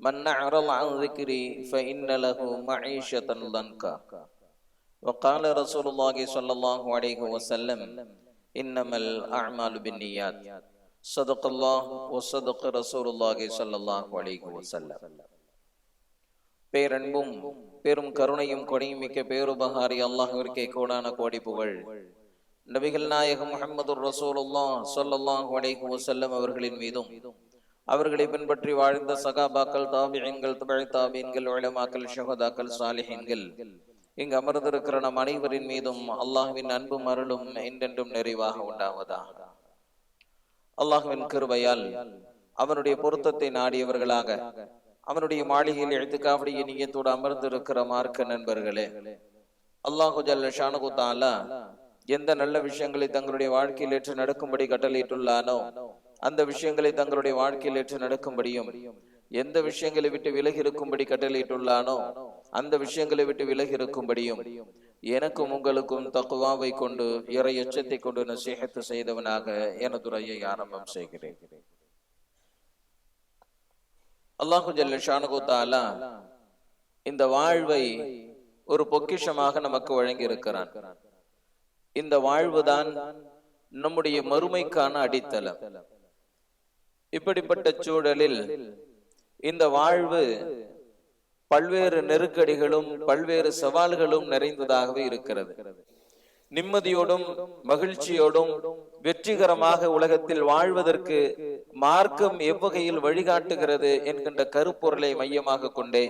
من أعرض عن ذكري فإن له معيشة ضنكا وقال رسول الله صلى الله عليه وسلم إنما الأعمال بالنيات صدق الله وصدق رسول الله صلى الله عليه وسلم பேரன்பும் பெரும் கருணையும் கொடையும் மிக்க பேருபகாரி அல்லாஹிற்கே கோடான கோடி புகழ் நபிகள் நாயகம் முஹம்மது ரசூலுல்லாஹ் ஸல்லல்லாஹு அலைஹி வஸல்லம் அவர்களின் மீதும் அவர்களை பின்பற்றி வாழ்ந்த சகாபாக்கள் தாபியன்கள் தமிழ் தாபியன்கள் உலமாக்கள் ஷஹதாக்கள் சாலிஹின்கள். இங்கு அமர்ந்திருக்கிற நம் அனைவரின் மீதும் அல்லாஹுவின் அன்பும் அருளும் என்றென்றும் நிறைவாக உண்டாவதாக. அல்லாஹுவின் கிருபையால் அவனுடைய பொருத்தத்தை நாடியவர்களாக அவனுடைய மாளிகையில் எழுத்துக்காவடிய நீயத்தோடு அமர்ந்திருக்கிற மார்க்க நண்பர்களே அல்லாஹு ஜல்ல தாலா எந்த நல்ல விஷயங்களை தங்களுடைய வாழ்க்கையில் ஏற்று நடக்கும்படி கட்டளையிட்டுள்ளானோ அந்த விஷயங்களை தங்களுடைய வாழ்க்கையில் ஏற்று நடக்கும்படியும் எந்த விஷயங்களை விட்டு விலகி இருக்கும்படி கட்டளையிட்டுள்ளானோ அந்த விஷயங்களை விட்டு விலகி இருக்கும்படியும் எனக்கும் உங்களுக்கும் தக்குவாவை கொண்டு இறை எச்சத்தை கொண்டு நசீகத்து செய்தவனாக எனது உரையை ஆரம்பம் செய்கிறேன். அல்லாஹு ஜல்ல இந்த வாழ்வை ஒரு பொக்கிஷமாக நமக்கு வழங்கி இருக்கிறான் இந்த வாழ்வுதான் நம்முடைய மறுமைக்கான அடித்தளம். இப்படிப்பட்ட சூழலில் இந்த வாழ்வு பல்வேறு நெருக்கடிகளும் பல்வேறு சவால்களும் நிறைந்ததாகவே இருக்கிறது. நிம்மதியோடும் மகிழ்ச்சியோடும் வெற்றிகரமாக உலகத்தில் வாழ்வதற்கு மார்க்கம் எவ்வகையில் வழிகாட்டுகிறது என்கின்ற கருப்பொருளை மையமாக கொண்டே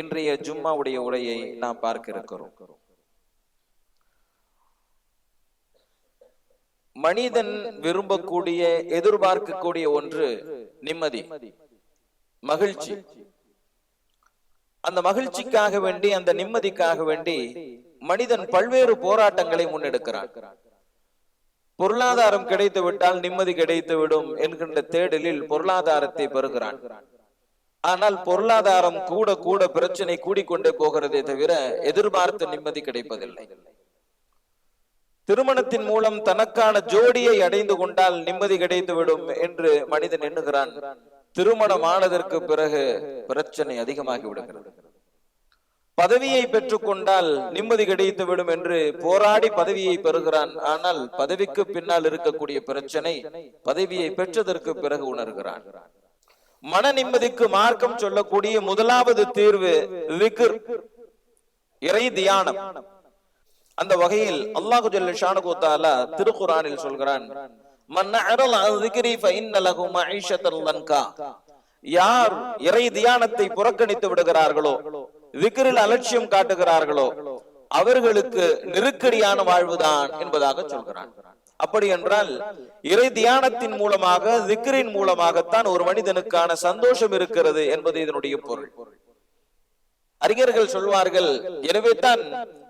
இன்றைய ஜும்மாவுடைய உரையை நாம் பார்க்க இருக்கிறோம். மனிதன் விரும்பக்கூடிய எதிர்பார்க்கக்கூடிய ஒன்று நிம்மதி மகிழ்ச்சி. அந்த மகிழ்ச்சிக்காக வேண்டி அந்த நிம்மதிக்காக வேண்டி மனிதன் பல்வேறு போராட்டங்களை முன்னெடுக்கிறான். பொருளாதாரம் கிடைத்து விட்டால் நிம்மதி கிடைத்து விடும் என்கின்ற தேடலில் பொருளாதாரத்தை பெறுகிறான். ஆனால் பொருளாதாரம் கூட கூட பிரச்சனை கூடிக்கொண்டே போகிறதே தவிர எதிர்பார்த்த நிம்மதி கிடைப்பதில்லை. திருமணத்தின் மூலம் தனக்கான ஜோடியை அடைந்து கொண்டால் நிம்மதி கிடைத்து விடும் என்று மனிதன் எண்ணுகிறான். திருமணம் ஆனதற்கு பிறகு பிரச்சனை அதிகமாகி விடுகிறது. பதவியை பெற்றுக்கொண்டால் நிம்மதி கிடைத்து விடும் என்று போராடி பதவியை பெறுகிறான். ஆனால் பதவிக்கு பின்னால் இருக்கக்கூடிய பிரச்சனை பதவியை பெற்றதற்கு பிறகு உணர்கிறான். மன நிம்மதிக்கு மார்க்கம் சொல்லக்கூடிய முதலாவது தீர்வு இறை தியானம். அந்த வகையில் அல்லாஹு ஜல்ல ஷானகு தாலா சொல்கிறான் யார் இறை தியானத்தை புறக்கணித்து விடுகிறார்களோ விக்கிரில் அலட்சியம் காட்டுகிறார்களோ அவர்களுக்கு நெருக்கடியான வாழ்வுதான் என்பதாக சொல்கிறான். அப்படி என்றால் இறை தியானத்தின் மூலமாக விக்கிரின் மூலமாகத்தான் ஒரு மனிதனுக்கான சந்தோஷம் இருக்கிறது என்பது இதனுடைய பொருள். அறிஞர்கள் சொல்வார்கள் எனவே தான்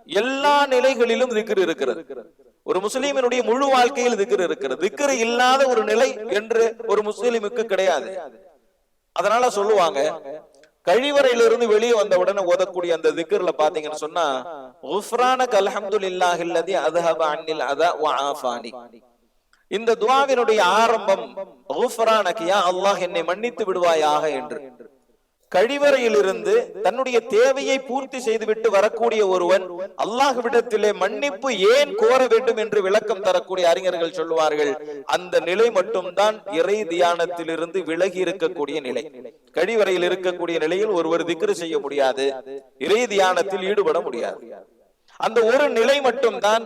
எல்லா நிலைகளிலும் திக்ரு இருக்கிறது. ஒரு முஸ்லீமினுடைய முழு வாழ்க்கையில் திக்ரு இருக்கிறது. திக்ரு இல்லாத ஒரு நிலை என்று ஒரு முஸ்லீமுக்கு கிடையாது. அதனால சொல்லுவாங்க கழிவறையிலிருந்து வெளியே வந்த உடனே ஓதக்கூடிய அந்த திக்கர்ல பாத்தீங்கன்னு சொன்னா உஃப்ரானக் அல்ஹம்துலில்லாஹில்லதி அத்ஹப அன்னில் அதா ஆஃபானி. இந்த துவாவினுடைய ஆரம்பம் உஃப்ரானக் யா அல்லாஹ் என்னை மன்னித்து விடுவாயாக என்று. கழிவறையிலிருந்து தன்னுடைய தேவையை பூர்த்தி செய்துவிட்டு வரக்கூடிய ஒருவன் அல்லாஹ்விடத்திலே மன்னிப்பு ஏன் கோர வேண்டும் என்று விளக்கம் தரக்கூடிய அறிஞர்கள் சொல்லுவார்கள் அந்த நிலை மட்டும்தான் இறை தியானத்திலிருந்து விலகி இருக்கக்கூடிய நிலை. கழிவறையில் இருக்கக்கூடிய நிலையில் ஒருவர் திக்ரு செய்ய முடியாது இறை தியானத்தில் ஈடுபட முடியாது. அந்த ஒரு நிலை மட்டும்தான்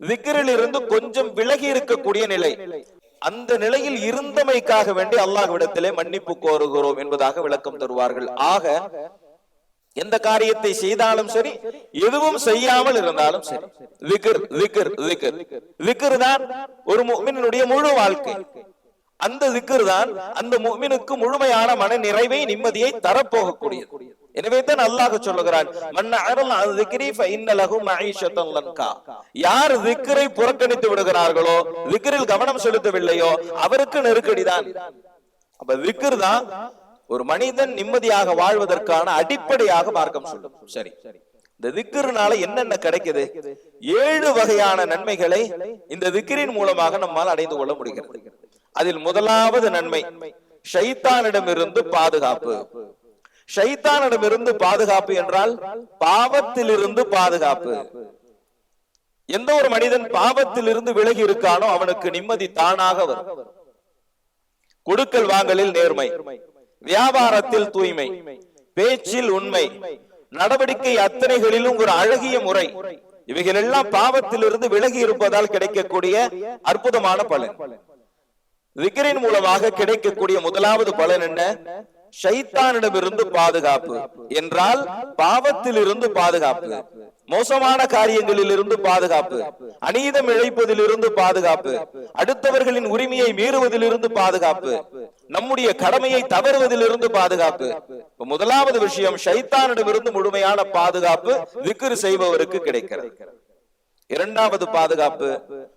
திக்ரில் இருந்து கொஞ்சம் விலகி இருக்கக்கூடிய நிலை. அந்த நிலையில் இருந்தமைக்காக வேண்டி அல்லாஹ்விடத்திலே மன்னிப்பு கோருகிறோம் என்பதாக விளக்கம் தருவார்கள். ஆக எந்த காரியத்தை செய்தாலும் சரி எதுவும் செய்யாமல் இருந்தாலும் சரி விக்கர் விக்கர் விக்கர் விக்கர் தான் ஒரு முஃமினுடைய முழு வாழ்க்கை. அந்த திக்ர் தான் அந்த முமினுக்கு முழுமையான மன நிறைவை நிம்மதியை தரப்போகக்கூடியது. எனவே தான் அல்லாஹ் சொல்லுகிறான் யார் திக்கரை புறக்கணித்து விடுகிறார்களோ திக்ரில் கவனம் செலுத்தவில்லையோ அவருக்கு நெருக்கடிதான். அப்ப திக்ர் தான் ஒரு மனிதன் நிம்மதியாக வாழ்வதற்கான அடிப்படையாக மார்க்கம் சொல்லும். சரி. இந்த திக்கருனால என்னென்ன கிடைக்குது? ஏழு வகையான நன்மைகளை இந்த திக்கரின் மூலமாக நம்மால் அடைந்து கொள்ள முடிகிறது. அதில் முதலாவது நன்மை ஷைத்தானிடமிருந்து பாதுகாப்பு. ஷைத்தானிடமிருந்து பாதுகாப்பு என்றால் பாவத்திலிருந்து பாதுகாப்பு. எந்த ஒரு மனிதன் பாவத்திலிருந்து விலகி இருக்கானோ அவனுக்கு நிம்மதி தானாக வரும். கொடுக்கல் வாங்கலில் நேர்மை வியாபாரத்தில் தூய்மை பேச்சில் உண்மை நடவடிக்கை அத்தனைகளிலும் ஒரு அழகிய முறை. இவைகள் எல்லாம் பாவத்திலிருந்து விலகி இருப்பதால் கிடைக்கக்கூடிய அற்புதமான பலன். விக்கிரின் மூலமாக கிடைக்கக்கூடிய முதலாவது பலன் என்ன? சைத்தானிடமிருந்து பாதுகாப்பு. என்றால் பாவத்திலிருந்து பாதுகாப்பு. மோசமான காரியங்களில் இருந்து பாதுகாப்பு. அநீதம் இழைப்பதிலிருந்து பாதுகாப்பு. அடுத்தவர்களின் உரிமையை மீறுவதிலிருந்து பாதுகாப்பு. நம்முடைய கடமையை தவறுவதிலிருந்து பாதுகாப்பு. முதலாவது விஷயம் சைத்தானிடமிருந்து முழுமையான பாதுகாப்பு விக்கிரு செய்பவருக்கு கிடைக்கிறது. இரண்டாவது பாதுகாப்பு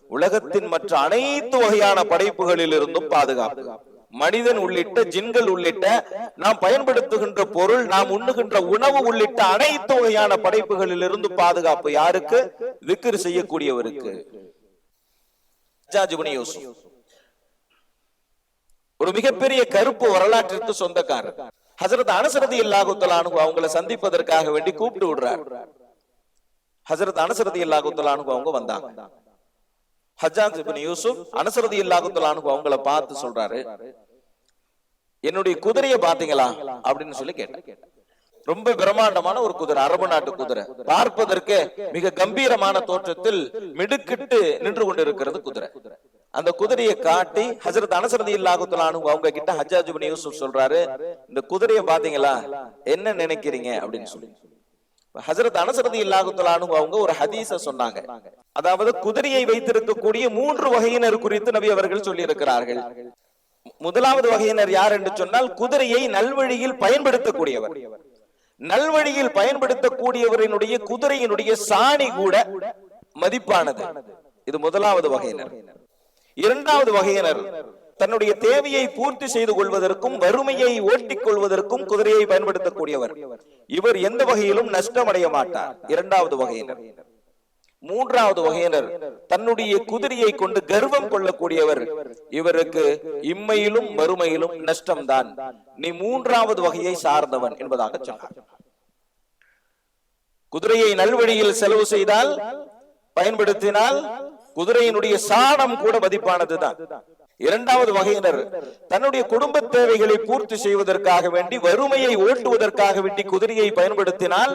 உலகத்தின் மற்ற அனைத்து வகையான படைப்புகளில் இருந்தும் பாதுகாப்பு. மனிதன் உள்ளிட்ட ஜின்கள் உள்ளிட்ட நாம் பயன்படுத்துகின்ற பொருள் நாம் உண்ணுகின்ற உணவு உள்ளிட்ட அனைத்து வகையான படைப்புகளில் இருந்து பாதுகாப்பு யாருக்கு? விக்கிர் செய்யக்கூடியவருக்கு. ஒரு மிகப்பெரிய கருப்பு வரலாற்றிற்கு சொந்தக்காரர். ஹசரத் அனசரதி இல்லாகுத்தலானு அவங்களை சந்திப்பதற்காக வேண்டி கூப்பிட்டு விடுறார். ஹசரத் அனசரதி இல்லாகுத்தலானு அவங்க வந்தாங்க. ஹஜாத் இபின் யூசுப் அனசரதி இல்லாகுத்தலானு அவங்கள பார்த்து சொல்றாரு என்னுடைய குதிரையை பாத்தீங்களா அப்படின்னு சொல்லி கேட்டேன் ரொம்ப பிரம்மாண்டமான ஒரு குதிரை அரபு நாட்டு குதிரை. பார்ப்பதற்கு மிக கம்பீரமான தோற்றத்தில் மிடுக்கிட்டு நின்று கொண்டிருக்கிறது குதிரை. அந்த குதிரையை காட்டி ஹசரத் அனசரதி இல்லாகுத்தலானு அவங்க கிட்ட ஹஜ்ஜாஜ் யூசுப் சொல்றாரு இந்த குதிரையை பாத்தீங்களா என்ன நினைக்கிறீங்க? அப்படின்னு சொல்லி. ஹசரத் அனசரதி இல்லாகுத்தலானு அவங்க ஒரு ஹதீஸ சொன்னாங்க. அதாவது குதிரையை வைத்திருக்கக்கூடிய மூன்று வகையினர் குறித்து நபி அவர்கள் சொல்லி இருக்கிறார்கள் முதலாவது வகையினர் யார் என்று சொன்னால் குதிரையை நல்வழியில் பயன்படுத்தக்கூடியவர். நல்வழியில் பயன்படுத்தக்கூடியவரினுடைய குதிரையினுடைய சாணி கூட மதிப்பானது. இது முதலாவது வகையினர். இரண்டாவது வகையினர் தன்னுடைய தேவையை பூர்த்தி செய்து கொள்வதற்கும் வறுமையை ஓட்டிக் கொள்வதற்கும் குதிரையை பயன்படுத்தக்கூடியவர். இவர் எந்த வகையிலும் நஷ்டமடைய மாட்டார். இரண்டாவது வகையினர். மூன்றாவது வகையினர் தன்னுடைய குதிரையை கொண்டு கர்வம் கொள்ளக்கூடியவர். இவருக்கு இம்மையிலும் மறுமையிலும் நஷ்டம்தான். நீ மூன்றாவது வகையை சார்ந்தவன் என்பதாக சொன்னார். குதிரையை நல்வழியில் செலவு செய்தால் பயன்படுத்தினால் குதிரையினுடைய சாணம் கூட மதிப்பானதுதான். இரண்டாவது வகையினர் தன்னுடைய குடும்ப தேவைகளை பூர்த்தி செய்வதற்காக வேண்டி வறுமையை ஓட்டுவதற்காக வேண்டி குதிரையை பயன்படுத்தினால்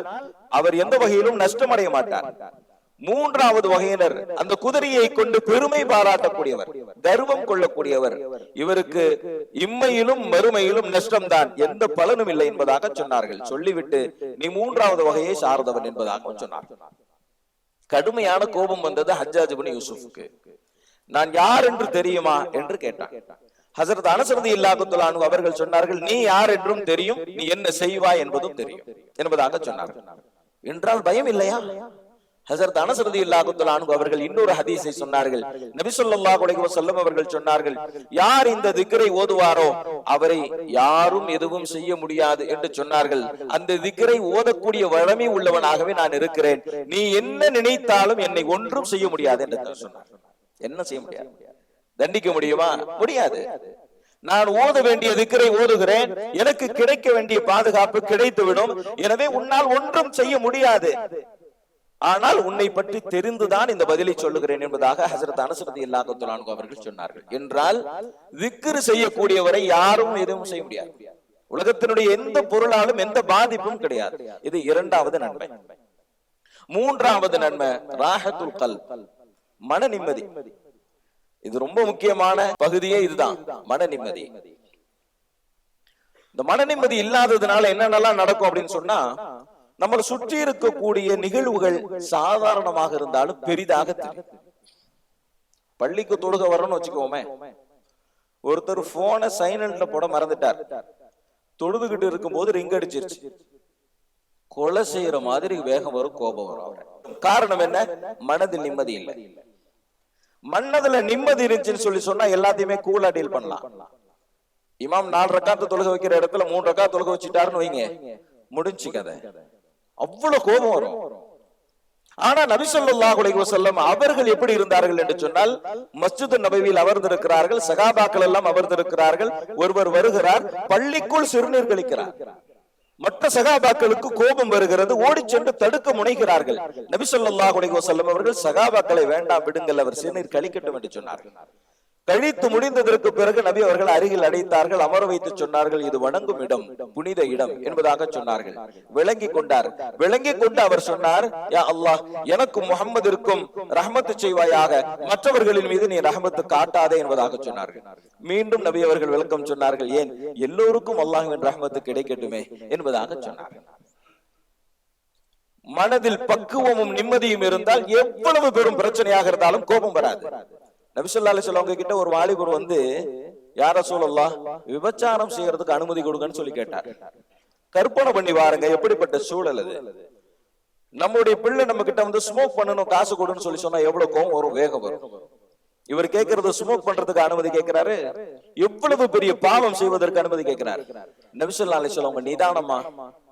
அவர் எந்த வகையிலும் நஷ்டமடைய மாட்டார். மூன்றாவது வகையினர் அந்த குதிரையை கொண்டு பெருமை பாராட்டக்கூடியவர் கர்வம் கொள்ளக்கூடியவர். இவருக்கு இம்மையிலும் மறுமையிலும் நஷ்டம்தான். எந்த பலனும் இல்லை என்பதாக சொன்னார்கள். சொல்லிவிட்டு நீ மூன்றாவது வகையை சார்ந்தவன் என்பதாக சொன்னார். கடுமையான கோபம் வந்தது ஹஜ்ஜாஜ் யூசுஃபுக்கு. நான் யார் என்று தெரியுமா என்று கேட்டான். ஹசரத் அனசரதி இல்லாகுத்துலானு அவர்கள் சொன்னார்கள் நீ யார் என்றும் தெரியும் நீ என்ன செய்வாய் என்பதும் தெரியும் என்பதாக சொன்னார்கள். என்றால் பயம் இல்லையா? ஹசரத் அனசரதி இல்லாகுத்துலானு அவர்கள் இன்னொரு ஹதீஸை சொன்னார்கள். நபி ஸல்லல்லாஹு அலைஹி வஸல்லம் அவர்கள் சொன்னார்கள் யார் இந்த திக்கரை ஓதுவாரோ அவரை யாரும் எதுவும் செய்ய முடியாது என்று சொன்னார்கள். அந்த திக்கரை ஓதக்கூடிய வழமை உள்ளவனாகவே நான் இருக்கிறேன். நீ என்ன நினைத்தாலும் என்னை ஒன்றும் செய்ய முடியாது என்று சொன்னார் என்ன செய்ய முடியாது? தண்டிக்க முடியுமா? முடியாது. நான் ஓத வேண்டிய திக்கரை ஓதுகிறேன். எனக்கு கிடைக்க வேண்டிய பாதுகாப்பு கிடைத்துவிடும். எனவே உன்னால் ஒன்றும் செய்ய முடியாது. ஆனால் உன்னை பற்றி தெரிந்துதான் இந்த பதிலை சொல்லுகிறேன் என்பதாக ஹசரத் அனுசரதி இல்லாஹத்துலான் அவர்கள் சொன்னார்கள். என்றால் திக்ரு செய்யக்கூடியவரை யாரும் எதுவும் செய்ய முடியாது. உலகத்தினுடைய எந்த பொருளாலும் எந்த பாதிப்பும் கிடையாது. இது இரண்டாவது நன்மை. மூன்றாவது நன்மை ராஹத்துல் கல் மன நிம்மதி. இது ரொம்ப முக்கியமான பகுதியே இதுதான். மன நிம்மதி. இந்த மன நிம்மதி இல்லாததுனால என்னென்னலாம் நடக்கும் அப்படின்னு சொன்னா நம்மளை சுற்றி இருக்கக்கூடிய நிகழ்வுகள் சாதாரணமாக இருந்தாலும் பெரிதாக தெரியும். பள்ளிக்கு தொழுக வரணும்னு வச்சுக்கோமே. ஒருத்தர் போனை சைலண்ட்ல போட மறந்துட்டார். தொழுதுகிட்டு இருக்கும்போது ரிங் அடிச்சிருச்சு. கொலை செய்யற மாதிரி வேகம் வரும் கோபம் வரும். காரணம் என்ன? மனதில் நிம்மதி இல்லை. மன்னதுல நிம்மதி இருந்துச்சுன்னு சொல்லி சொன்னா எல்லாத்தையுமே கூலா டீல் பண்ணலாம். இமாம் நாலு ரக்காத்து தொழுக வைக்கிற இடத்துல மூணு ரக்கா தொழுக வச்சுட்டாருன்னு வைங்க. முடிஞ்சு கதை. அவ்வளவு கோபம் வரும். ஆனா நபி ஸல்லல்லாஹு அலைஹி அவர்கள் எப்படி இருந்தார்கள் என்று சொன்னால் மஸ்ஜித் நபவியில் அமர்ந்திருக்கிறார்கள் சகாபாக்கள் எல்லாம் அமர்ந்திருக்கிறார்கள் ஒருவர் வருகிறார் பள்ளிக்குள் சிறுநீர் கழிக்கிறார். மற்ற சகாபாக்களுக்கு கோபம் வருகிறது ஓடிச் சென்று தடுக்க முனைகிறார்கள். நபி அலைஹி வஸல்லம் அவர்கள் சகாபாக்களை வேண்டாம் விடுங்கள் அவர் சிறுநீர் கழிக்கட்டும் என்று சொன்னார்கள். கழித்து முடிந்ததற்கு பிறகு நபி அவர்கள் அருகில் அடைத்தார்கள் அமர வைத்து சொன்னார்கள் இது வணங்கும் இடம் புனித இடம் என்பதாக சொன்னார்கள். விளங்கி கொண்டார். விளங்கி கொண்டு அவர் சொன்னார் யா அல்லாஹ் எனக்கும் முகம்மதிற்கும் ரஹமத்து செய்வாயாக மற்றவர்களின் மீது நீ ரஹமத்து காட்டாதே என்பதாக சொன்னார்கள். மீண்டும் நபி அவர்கள் விளக்கம் சொன்னார்கள் ஏன்? எல்லோருக்கும் அல்லாஹுவின் ரஹமத்து கிடைக்கட்டுமே என்பதாக சொன்னார்கள் மனதில் பக்குவமும் நிம்மதியும் இருந்தால் எவ்வளவு பெரும் பிரச்சனையாக இருந்தாலும் கோபம் வராது. நபிசல்லா அலிஸ்லாம் கிட்ட ஒரு வாலிபர் வந்து யார சொல்லலாம் விபச்சாரம் செய்யறதுக்கு அனுமதி கொடுங்கன்னு சொல்லி கேட்டார். கற்பனை பண்ணி வாருங்க எப்படிப்பட்ட சூழல் அது? நம்முடைய பிள்ளை நம்ம கிட்ட வந்து ஸ்மோக் பண்ணணும் காசு கொடுன்னு சொல்லி சொன்னா எவ்வளவு கோவம் வரும் வேகம் வரும். இவர் கேட்கறது ஸ்மோக் பண்றதுக்கு அனுமதி கேட்கிறாரு. எவ்வளவு பெரிய பாவம் செய்வதற்கு அனுமதி கேட்கிறாரு. நபிசல்லா அலிஸ்லாம் நிதானமா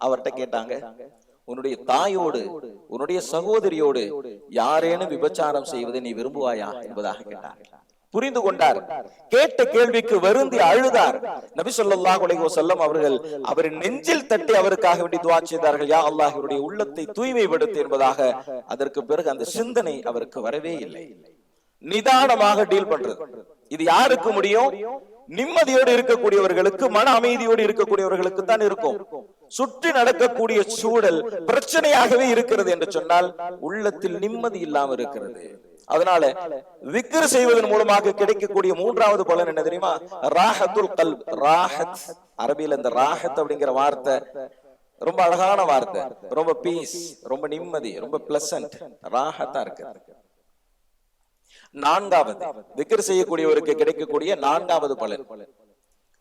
அவர்கிட்ட கேட்டாங்க. உன்னுடைய தாயோடு உன்னுடைய சகோதரியோடு யாரேனும் விபச்சாரம் செய்வதை நீ விரும்புவாயா என்பதாக கேட்டார். புரிந்து கொண்டார். கேட்ட கேள்விக்கு வருந்தி அழுதார். நபி சொல்லா குலைகோ செல்லம் அவர்கள் அவரின் நெஞ்சில் தட்டி அவருக்காக வேண்டி துவா செய்தார்கள். யா அல்லாஹ் இவருடைய உள்ளத்தை தூய்மைப்படுத்தி என்பதாக அதற்கு பிறகு அந்த சிந்தனை அவருக்கு வரவே இல்லை. நிதானமாக டீல் பண்றது. இது யாருக்கு முடியும்? நிம்மதியோடு இருக்கக்கூடியவர்களுக்கு மன அமைதியோடு இருக்கக்கூடியவர்களுக்கு தான் இருக்கும். சுற்றி நடக்கக்கூடிய சூழல் பிரச்சனையாகவே இருக்கிறது என்று சொன்னால் உள்ளத்தில் நிம்மதி இல்லாமல் இருக்கிறது. அதனால விக்கிர செய்வதன் மூலமாக கிடைக்கக்கூடிய மூன்றாவது பலன் என்ன தெரியுமா? ராஹத்துல் கல் ராஹத் அரபியில் இந்த ராஹத் அப்படிங்கிற வார்த்தை ரொம்ப அழகான வார்த்தை. ரொம்ப பீஸ் ரொம்ப நிம்மதி ரொம்ப பிளசன்ட் ராஹத்தா இருக்கு நான்காவது திக்கர் செய்யக்கூடியவருக்கு கிடைக்கக்கூடிய நான்காவது பலன்.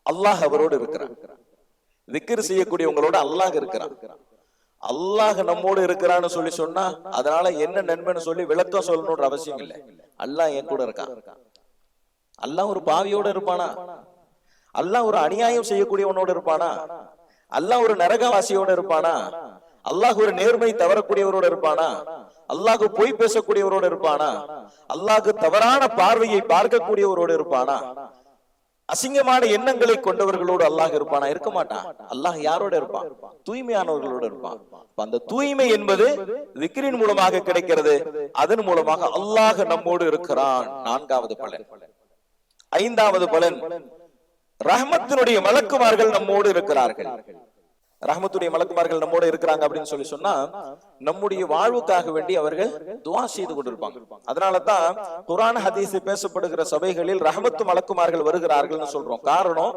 அல்லாஹ் அவரோடு இருக்கிறார். விக்ர் செய்யக்கூடியவங்களோட அல்லாஹ் இருக்கிறான் அல்லாஹ் நம்மோடு இருக்கிறான்னு சொல்லி சொன்னா அதனால என்ன நண்பன்னு சொல்லி விளக்கம் சொல்லணும்ன்ற அவசியம் இல்லை. அல்லாஹ் என் கூட இருக்கான். அல்லாஹ் ஒரு பாவியோட இருப்பானா? அல்லாஹ் ஒரு அநியாயம் செய்யக்கூடியவனோட இருப்பானா? அல்லாஹ் ஒரு நரகவாசியோட இருப்பானா? அல்லாஹ் ஒரு நேர்மை தவறக்கூடியவரோட இருப்பானா? அல்லாஹ் பொய் பேசக்கூடியவரோட இருப்பானா? அல்லாஹ் தவறான பார்வையை பார்க்கக்கூடியவரோட இருப்பானா? அசிங்கமான எண்ணங்களை கொண்டவர்களோடு அல்லாஹ் இருப்பானா? இருக்க மாட்டான் அல்லாஹ் யாரோட இருப்பான்? தூய்மையானவர்களோடு இருப்பான். அந்த தூய்மை என்பது விக்ரின் மூலமாக கிடைக்கிறது. அதன் மூலமாக அல்லாஹ் நம்மோடு இருக்கிறான். நான்காவது பலன். ஐந்தாவது பலன். ரஹமத்தினுடைய மலக்குமார்கள் நம்மோடு இருக்கிறார்கள். ரஹமத்துடைய மலக்குமார்கள் நம்மோட இருக்கிறாங்க அப்படின்னு சொல்லி சொன்னா நம்முடைய வாழ்வுக்காக வேண்டி அவர்கள் துவா செய்து கொண்டிருப்பாங்க. அதனாலதான் குரான் ஹதீஸ் பேசப்படுகிற சபைகளில் ரஹமத்து மலக்குமார்கள் வருகிறார்கள் சொல்றோம். காரணம்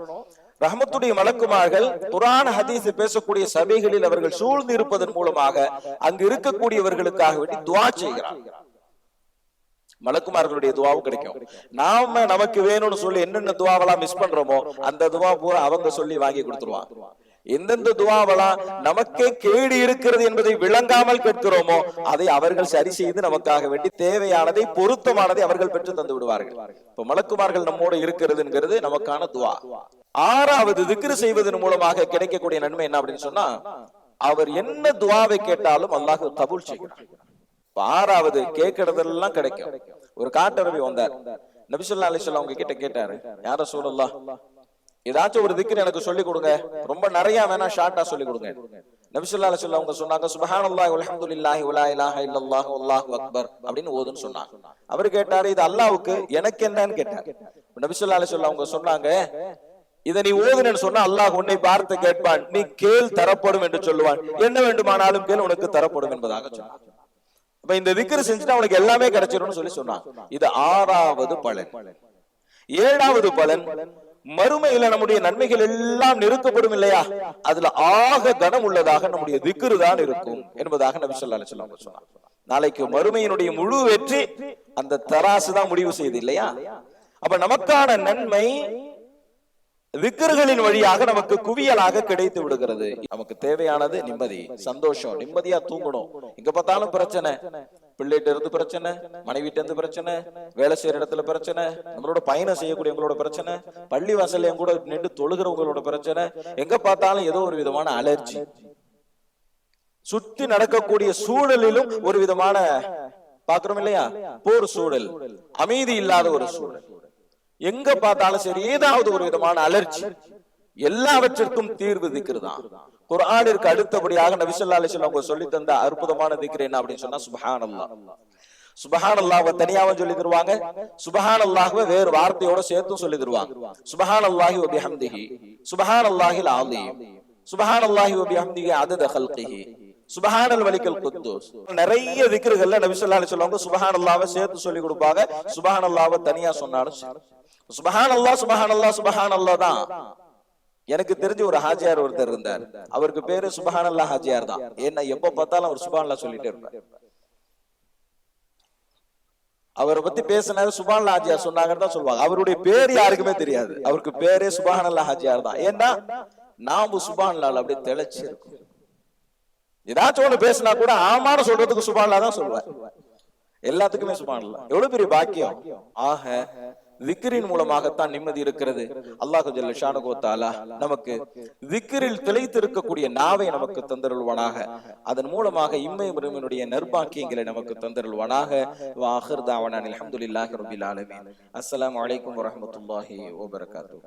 ரஹமத்துடைய மலக்குமார்கள் குரான் ஹதீஸ் பேசக்கூடிய சபைகளில் அவர்கள் சூழ்ந்து இருப்பதன் மூலமாக அங்கு இருக்கக்கூடியவர்களுக்காக வேண்டி துவா செய்கிறார்கள் மலக்குமார்களுடைய துவாவும் கிடைக்கும். நாம நமக்கு வேணும்னு சொல்லி என்னென்ன துவாவெல்லாம் மிஸ் பண்றோமோ அந்த துவா பூரா அவங்க சொல்லி வாங்கி கொடுத்துருவாங்க. எந்தெந்த துவாவெல்லாம் நமக்கே கேடு இருக்கிறது என்பதை விளங்காமல் கேட்கிறோமோ அதை அவர்கள் சரி செய்து நமக்காக வேண்டி தேவையானதை பொருத்தமானதை அவர்கள் பெற்று தந்து விடுவார்கள். இப்ப மலக்குமார்கள் நம்மோடு இருக்கிறதுங்கிறது நமக்கான துவா. ஆறாவது திக்ரு செய்வதன் மூலமாக கிடைக்கக்கூடிய நன்மை என்ன அப்படின்னு சொன்னா அவர் என்ன துவாவை கேட்டாலும் அல்லாஹ் கபூல் செய்கிறார் ஆறாவது கேட்கறதெல்லாம் கிடைக்கும். ஒரு காட்டரவி வந்தார். நபிசுல்லா அலிசுல்லா அவங்க கிட்ட கேட்டாரு யார சூழல்லா ஏதாச்சும் ஒரு திக்கு எனக்கு சொல்லி கொடுங்க. ரொம்ப நிறைய வேணா ஷார்ட்டா சொல்லி கொடுங்க. நபிசுல்லா சொல்ல அவங்க சொன்னாங்க சுபஹான் சுபஹானல்லாஹி வல்ஹம்துலில்லாஹி உலா இலாஹ இல்லல்லாஹு அல்லாஹ் அக்பர் அப்படின்னு ஓதுன்னு சொன்னாங்க. அவர் கேட்டாரு இது அல்லாவுக்கு எனக்கு என்னன்னு கேட்டார். நபிசுல்லா சொல்ல அவங்க சொன்னாங்க இதை நீ ஓதுனேன்னு சொன்னா அல்லாஹ் உன்னை பார்த்து கேட்பான். நீ கேள் தரப்படும் என்று சொல்லுவான். என்ன வேண்டுமானாலும் கேள் உனக்கு தரப்படும் என்பதாக சொன்னான் அப்ப இந்த திக்ரு செஞ்சுட்டு அவனுக்கு எல்லாமே கிடைச்சிரும்னு சொல்லி சொன்னான் இது ஆறாவது பலன். ஏழாவது பலன் மறுமையில நம்முடைய நன்மைகள் எல்லாம் நிறுத்தப்படும் இல்லையா? அதுல ஆக கனம் உள்ளதாக நம்முடைய திக்ரு தான் இருக்கும் என்பதாக நபி சொல்லா சொன்னார். நாளைக்கு மறுமையினுடைய முழு வெற்றி அந்த தராசு தான் முடிவு செய்து இல்லையா? அப்ப நமக்கான நன்மை விக்கிர்களின் வழியாக நமக்கு குவியலாக கிடைத்து விடுகிறது. நமக்கு தேவையானது நிம்மதி சந்தோஷம் நிம்மதியா தூங்கணும். எங்க பார்த்தாலும் பிரச்சனை. பிள்ளைகிட்ட இருந்து பிரச்சனை மனைவிட்ட இருந்து பிரச்சனை வேலை செய்யற இடத்துல பிரச்சனை நம்மளோட பயணம் செய்யக்கூடியவங்களோட பிரச்சனை பள்ளி வாசல்ல என் கூட நின்று தொழுகிறவங்களோட பிரச்சனை எங்க பார்த்தாலும் ஏதோ ஒரு விதமான அலர்ஜி. சுத்தி நடக்கக்கூடிய சூழலிலும் ஒரு விதமான பாக்குறோம் இல்லையா? போர் சூழல் அமைதி இல்லாத ஒரு சூழல். எங்க பார்த்தாலும் சரி ஏதாவது ஒரு விதமான அலர்ஜி. எல்லாவற்றிற்கும் தீர்வு திக்ருதான் குரானிற்கு அடுத்தபடியாக நபிசல்லா அலிஸ்லாம் அவங்க சொல்லி தந்த அற்புதமான திக்ரு என்ன அப்படின்னு சொன்னா சுபஹான் அல்லா சுபஹான் அல்லாஹ்வை தனியாவும் சொல்லி தருவாங்க சுபஹான் அல்லாஹுவ வேறு வார்த்தையோட சேர்த்தும் சொல்லி தருவாங்க. சுபஹான் அல்லாஹி வ பிஹம்திஹி சுபஹான் அல்லாஹில் ஆலீம் சுபஹான் அல்லாஹி வ பிஹம்திஹி அதத ஹல்கிஹி சுபஹானல் வலிக்கல் குத்தூஸ். நிறைய விக்கிரகள்ல நபி ஸல்லல்லாஹு சொல்லுவாங்க சுபஹான் அல்லாவை சேர்த்து சொல்லி கொடுப்பாங்க சுபஹான் அல்லாவை தனியா சொன்னாலும் சுபஹான் அல்லா சுபஹான் அல்லா சுபஹான் அல்லா தான். எனக்கு தெரிஞ்ச ஒரு ஹாஜியார் ஒருத்தர் இருந்தார். அவருக்கு பேரு சுபஹானல்லா ஹாஜியார் தான். ஏன்னா எப்ப பார்த்தாலும் அவர் சுபான்லா சொல்லிட்டே இருப்பார். அவரை பத்தி பேசினாரு சுபான் ஹாஜியார் சொன்னாங்கன்னு தான் சொல்லுவாங்க. அவருடைய பேர் யாருக்குமே தெரியாது. அவருக்கு பேரே சுபஹான் அல்லாஹ் ஹாஜியார் தான். ஏன்னா நாம சுபான் அல்லாஹ் அப்படியே தெளிச்சு இருக்கும் ஏதாச்சும் ஒண்ணு பேசினா கூட ஆமான்னு சொல்றதுக்கு சுபான்லா தான் சொல்லுவார். எல்லாத்துக்குமே சுபான்லா எவ்வளவு பெரிய பாக்கியம். ஆக விக்கிரின் மூலமாகத்தான் நிம்மதி இருக்கிறது. அல்லாஹு ஜல்ல நமக்கு விக்கிரில் திளைத்து இருக்கக்கூடிய நாவை நமக்கு தந்தருள்வானாக. அதன் மூலமாக இம்மை முருமனுடைய நற்பாக்கியங்களை நமக்கு தந்தருள்வானாக. வாஹர் தாவனான் அலமதுல்லாஹி ரபில் ஆலமின். அஸ்லாம் வலைக்கம் வரமத்துல்லாஹி வபரகாத்து